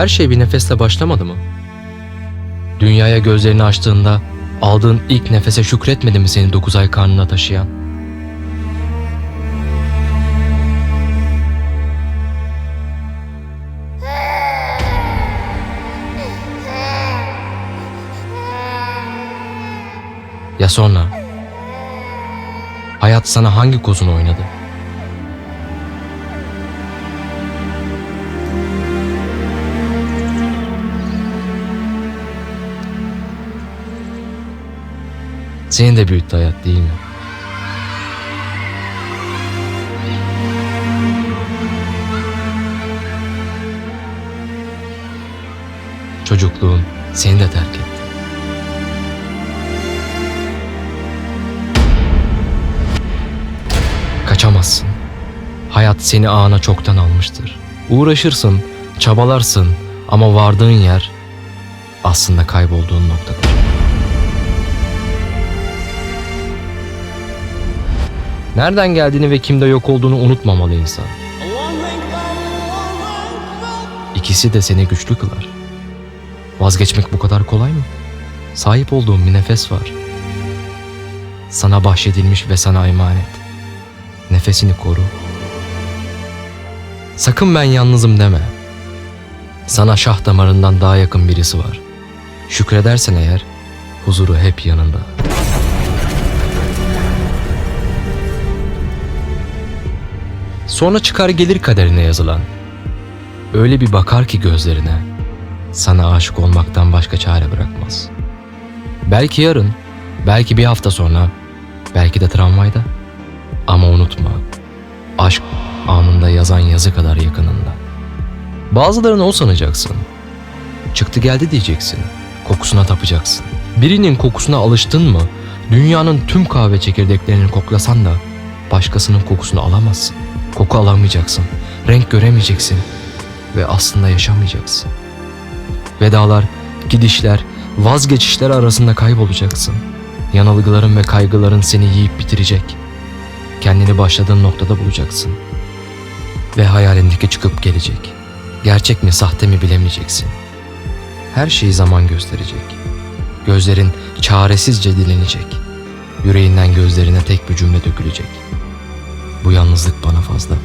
Her şey bir nefesle başlamadı mı? Dünyaya gözlerini açtığında aldığın ilk nefese şükretmedi mi seni dokuz ay karnına taşıyan? Ya sonra? Hayat sana hangi kozunu oynadı? Seni de büyüttü hayat değil mi? Çocukluğun seni de terk etti. Kaçamazsın. Hayat seni ağına çoktan almıştır. Uğraşırsın, çabalarsın ama vardığın yer aslında kaybolduğun noktadır. Nereden geldiğini ve kimde yok olduğunu unutmamalı insan. İkisi de seni güçlü kılar. Vazgeçmek bu kadar kolay mı? Sahip olduğun bir nefes var. Sana bahşedilmiş ve sana emanet. Nefesini koru. Sakın ben yalnızım deme. Sana şah damarından daha yakın birisi var. Şükredersen eğer huzuru hep yanında. Sonra çıkar gelir kaderine yazılan. Öyle bir bakar ki gözlerine. Sana aşık olmaktan başka çare bırakmaz. Belki yarın, belki bir hafta sonra, belki de tramvayda. Ama unutma, aşk anında yazan yazı kadar yakınında. Bazılarını o sanacaksın. Çıktı geldi diyeceksin. Kokusuna tapacaksın. Birinin kokusuna alıştın mı, dünyanın tüm kahve çekirdeklerini koklasan da başkasının kokusunu alamazsın. Koku alamayacaksın, renk göremeyeceksin ve aslında yaşamayacaksın. Vedalar, gidişler, vazgeçişler arasında kaybolacaksın. Yanılgıların ve kaygıların seni yiyip bitirecek. Kendini başladığın noktada bulacaksın. Ve hayalindeki çıkıp gelecek. Gerçek mi sahte mi bilemeyeceksin. Her şeyi zaman gösterecek. Gözlerin çaresizce dilenecek. Yüreğinden gözlerine tek bir cümle dökülecek. Bu yalnızlık bana fazla.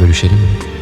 Bölüşelim mi?